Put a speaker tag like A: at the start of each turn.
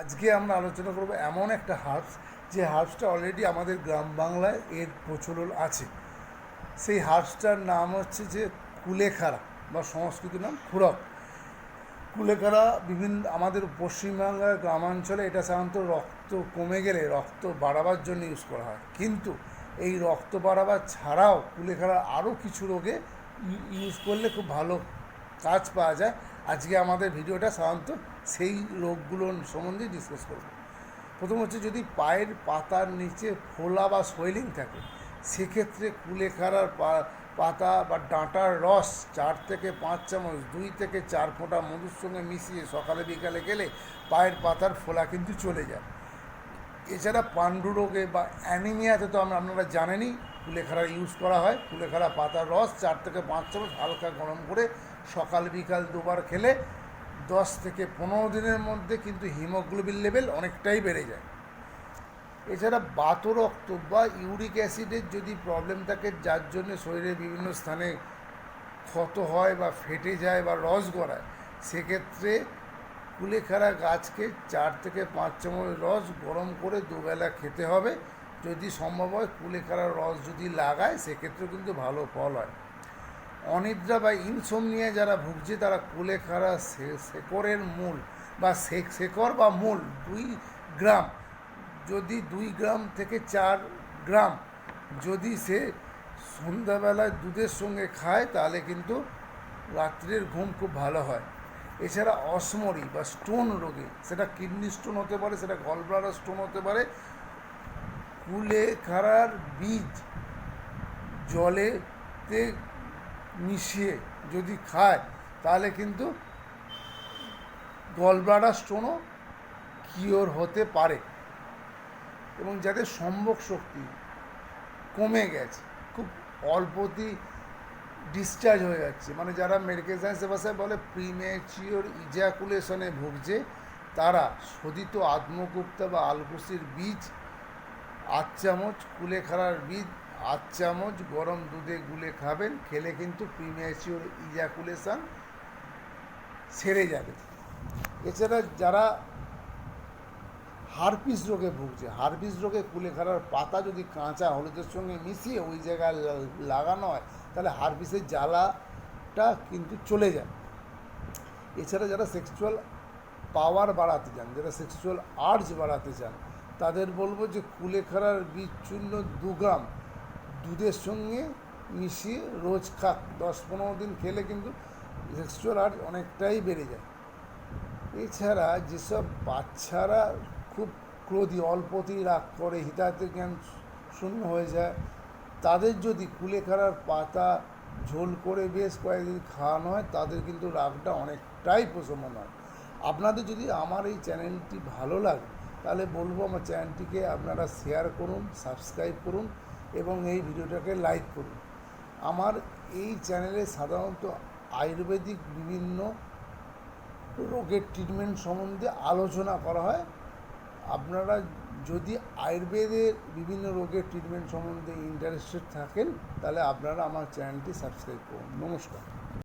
A: আজকে আমরা আলোচনা করব এমন একটা হার্বস যে হার্বসটা অলরেডি আমাদের গ্রাম বাংলায় এর প্রচলন আছে। সেই হার্বসটার নাম হচ্ছে যে কুলেখাড়া, বা সংস্কৃত নাম খুরক কুলেখাড়া বিভিন্ন, আমাদের পশ্চিমবাংলার গ্রামাঞ্চলে এটা সাধারণত রক্ত কমে গেলে, রক্ত বাড়াবার জন্য ইউজ করা হয়। কিন্তু এই রক্ত বাড়াবার ছাড়াও কুলেখাড়া আরও কিছু রোগে ইউজ করলে খুব ভালো কাজ পাওয়া যায়। আজকে আমাদের ভিডিওটা সাধারণত সেই রোগগুলো সম্বন্ধে ডিসকাস করব। প্রথম হচ্ছে যদি পায়ের পাতার নিচে ফোলা বা সোয়েলিং থাকে, সেক্ষেত্রে কুলেখাড়ার পাতা বা ডাঁটার রস চার থেকে পাঁচ চামচ, দুই থেকে চার ফোঁটা মধুর সঙ্গে মিশিয়ে সকালে বিকালে গেলে পায়ের পাতার ফোলা কিন্তু চলে যায়। এছাড়া পাণ্ডু রোগে বা অ্যানিমিয়াতে তো আমরা আপনারা জানেনই কুলেখাড়া ইউজ করা হয়। কুলেখাড়া পাতার রস চার থেকে পাঁচ চামচ হালকা গরম করে সকাল, বিকাল দুবার খেলে দশ থেকে পনেরো দিনের মধ্যে কিন্তু হিমোগ্লোবিন লেভেল অনেকটাই বেড়ে যায়। এছাড়া বাতরক্ত বা ইউরিক অ্যাসিডের যদি প্রবলেম থাকে, যার জন্য শরীরের বিভিন্ন স্থানে ক্ষত হয় বা ফেটে যায় বা রস গড়ায়, সেক্ষেত্রে কুলেখাড়া গাছকে চার থেকে পাঁচ চামচ রস গরম করে দুবেলা খেতে হবে। যদি সম্ভব হয় কুলেখাড়ার রস যদি লাগায়, সেক্ষেত্রেও কিন্তু ভালো ফল হয়। অনিদ্রা বা ইনসোমনিয়া যারা ভুগছে, তারা কুলেখাড়া শেকড়ের মূল বা শেক, শেকড় বা মূল দুই গ্রাম, যদি দুই গ্রাম থেকে চার গ্রাম যদি সে সন্ধ্যাবেলায় দুধের সঙ্গে খায়, তাহলে কিন্তু রাত্রের ঘুম খুব ভালো হয়। এছাড়া অসমরি বা স্টোন রোগে, সেটা কিডনি স্টোন হতে পারে, সেটা গলব্লাডার স্টোন হতে পারে, কুলেখাড়ার বীজ জলেতে মিশিয়ে যদি খায়, তাহলে কিন্তু গলব্লাডার স্টোনও কিওর হতে পারে। এবং যাদের সম্ভব শক্তি কমে গেছে, খুব অল্পতেই ডিসচার্জ হয়ে যাচ্ছে। মানে যারা মেডিকেল সায়েন্সের ভাষায় বলে প্রিমেচিওর ইজাকুলেশনে ভুগছে, তারা শোধিত আত্মগুপ্তা বা আলকুশির বীজ আট চামচ কুলেখাড়ার বীজ আট চামচ গরম দুধে গুলে খাবেন, খেলে কিন্তু প্রিমেচিওর ইজাকুলেশন সেরে যাবে। এছাড়া যারা হারপিস রোগে ভুগছে, হারপিস রোগে কুলেখাড়ার পাতা যদি কাঁচা হলুদের সঙ্গে মিশিয়ে ওই জায়গায় লাগানো হয় তাহলে হারপিসের জ্বালাটা কিন্তু চলে যায়। এছাড়া যারা সেক্সুয়াল পাওয়ার বাড়াতে চান, যারা সেক্সুয়াল আর্জ বাড়াতে চান, তাদের বলব যে কুলেখাড়ার বীজ দু গ্রাম দুধের সঙ্গে মিশিয়ে রোজ খাক। দশ পনেরো দিন খেলে কিন্তু সেক্সুয়াল আর্জ অনেকটাই বেড়ে যায়। এছাড়া যেসব বাচ্চারা খুব ক্রোধী, অল্পতেই রাগ করে, হিতাহিত জ্ঞান শূন্য হয়ে যায় তাদের যদি কুলেখাড়ার পাতা ঝোল করে বেশ কয়েকদিন খাওয়ানো হয়, তাদের কিন্তু রাগটা অনেকটাই প্রশমন হয়। আপনাদের যদি আমার এই চ্যানেলটি ভালো লাগে, তাহলে বলব আমার চ্যানেলটিকে আপনারা শেয়ার করুন, সাবস্ক্রাইব করুন এবং এই ভিডিওটাকে লাইক করুন। আমার এই চ্যানেলে সাধারণত আয়ুর্বেদিক বিভিন্ন রোগের ট্রিটমেন্ট সম্বন্ধে আলোচনা করা হয়। আপনারা যদি আয়ুর্বেদের বিভিন্ন রোগের ট্রিটমেন্ট সম্বন্ধে ইন্টারেস্টেড থাকেন, তাহলে আপনারা আমার চ্যানেলটি সাবস্ক্রাইব করুন। নমস্কার।